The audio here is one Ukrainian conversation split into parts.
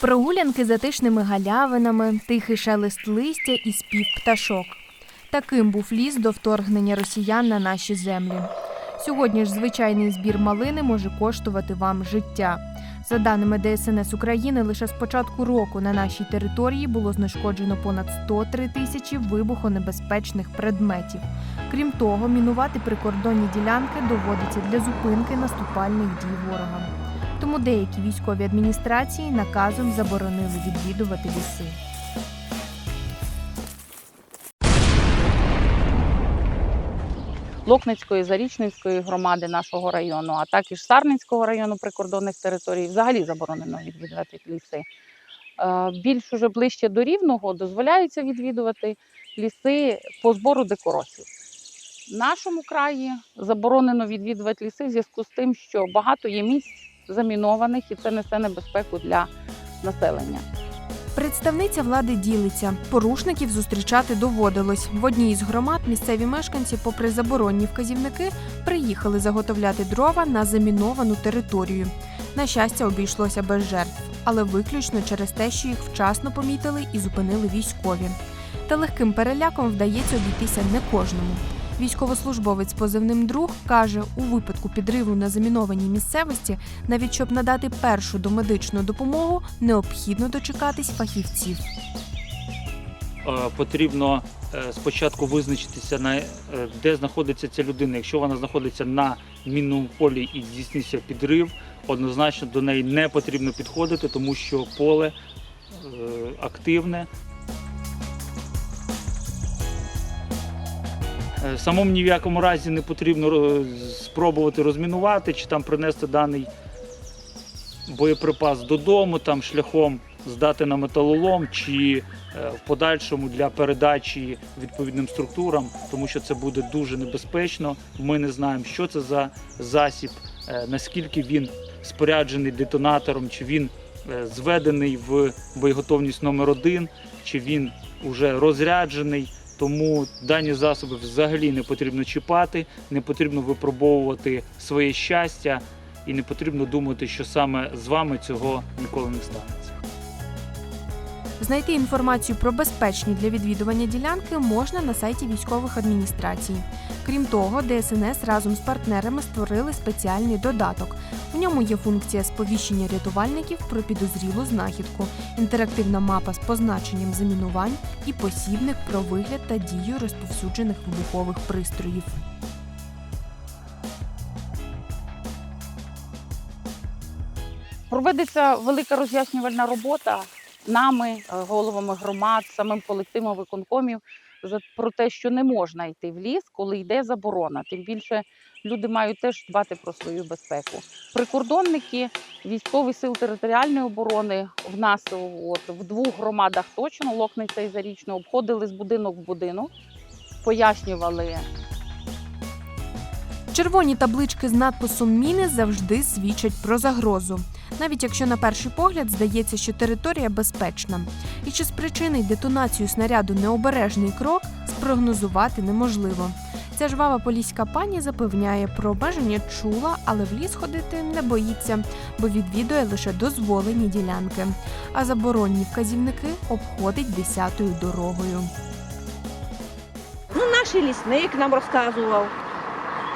Прогулянки затишними галявинами, тихий шелест листя і спів пташок. Таким був ліс до вторгнення росіян на наші землі. Сьогодні ж звичайний збір малини може коштувати вам життя. За даними ДСНС України, лише з початку року на нашій території було знешкоджено понад 103 тисячі вибухонебезпечних предметів. Крім того, мінувати прикордонні ділянки доводиться для зупинки наступальних дій ворога. Тому деякі військові адміністрації наказом заборонили відвідувати ліси. Локницької, Зарічненської громади нашого району, а також Сарненського району прикордонних територій взагалі заборонено відвідувати ліси. Е, Більш уже ближче до рівного дозволяється відвідувати ліси по збору декоросів. В нашому краї заборонено відвідувати ліси в зв'язку з тим, що багато є місць замінованих і це несе небезпеку для населення. Представниця влади ділиться. Порушників зустрічати доводилось. В одній із громад місцеві мешканці, попри заборонні вказівники, приїхали заготовляти дрова на заміновану територію. На щастя, обійшлося без жертв, але виключно через те, що їх вчасно помітили і зупинили військові. Та легким переляком вдається обійтися не кожному. Військовослужбовець позивним друг каже, у випадку підриву на замінованій місцевості, навіть щоб надати першу домедичну допомогу, необхідно дочекатись фахівців. Е, потрібно е, спочатку визначитися на е, де знаходиться ця людина. Якщо вона знаходиться на мінному полі і здійснився підрив, однозначно до неї не потрібно підходити, тому що поле активне. Самому ні в якому разі не потрібно е, спробувати розмінувати чи там принести даний боєприпас додому, там шляхом здати на металолом чи е, в подальшому для передачі відповідним структурам, тому що це буде дуже небезпечно. Ми не знаємо, що це за засіб, е, наскільки він споряджений детонатором, чи він е, зведений в боєготовність номер 1 чи він вже розряджений. Тому дані засоби взагалі не потрібно чіпати, не потрібно випробовувати своє щастя і не потрібно думати, що саме з вами цього ніколи не станеться. Знайти інформацію про безпечні для відвідування ділянки можна на сайті військових адміністрацій. Крім того, ДСНС разом з партнерами створили спеціальний додаток. В ньому є функція сповіщення рятувальників про підозрілу знахідку, інтерактивна мапа з позначенням замінувань і посібник про вигляд та дію розповсюджених вибухових пристроїв. Проведеться велика роз'яснювальна робота нами, е, головами громад, самим колективом виконкомів за- про те, що не можна йти в ліс, коли йде заборона. Тим більше люди мають теж дбати про свою безпеку. Прикордонники військових сил територіальної оборони в нас от, в двох громадах точно Локниця і Зарічне обходили з будинок в будинок, пояснювали Червоні таблички з надписом Міни завжди свідчать про загрозу, навіть якщо на перший погляд здається, що територія безпечна. І чи спричинить детонацію снаряду необережний крок, спрогнозувати неможливо. Ця жвава поліська пані запевняє, про обмеження чула, але в ліс ходити не боїться, бо відвідує лише дозволені ділянки. А заборонні вказівники обходить десятою дорогою. Ну, наш лісник нам розказував.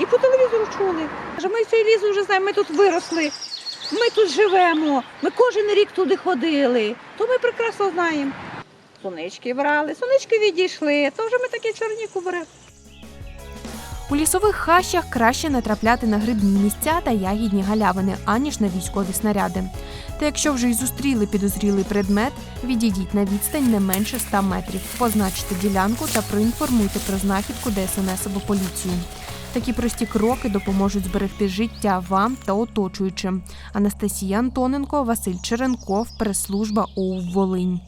І по телевізору чули. Каже, ми цей ліс вже знаємо, ми тут виросли, ми тут живемо, ми кожен рік туди ходили, то ми прекрасно знаємо. Сонички брали, сонички відійшли, то вже ми такі чорніку беремо. У лісових хащах краще натрапляти на грибні місця та ягідні галявини, аніж на військові снаряди. Та якщо вже й зустріли підозрілий предмет, відійдіть на відстань не менше 100 метрів, позначте ділянку та проінформуйте про знахідку ДСНС або поліцію. Такі прості кроки допоможуть зберегти життя вам та оточуючим. Анастасія Антоненко, Василь Черенков, прес-служба у Волинь.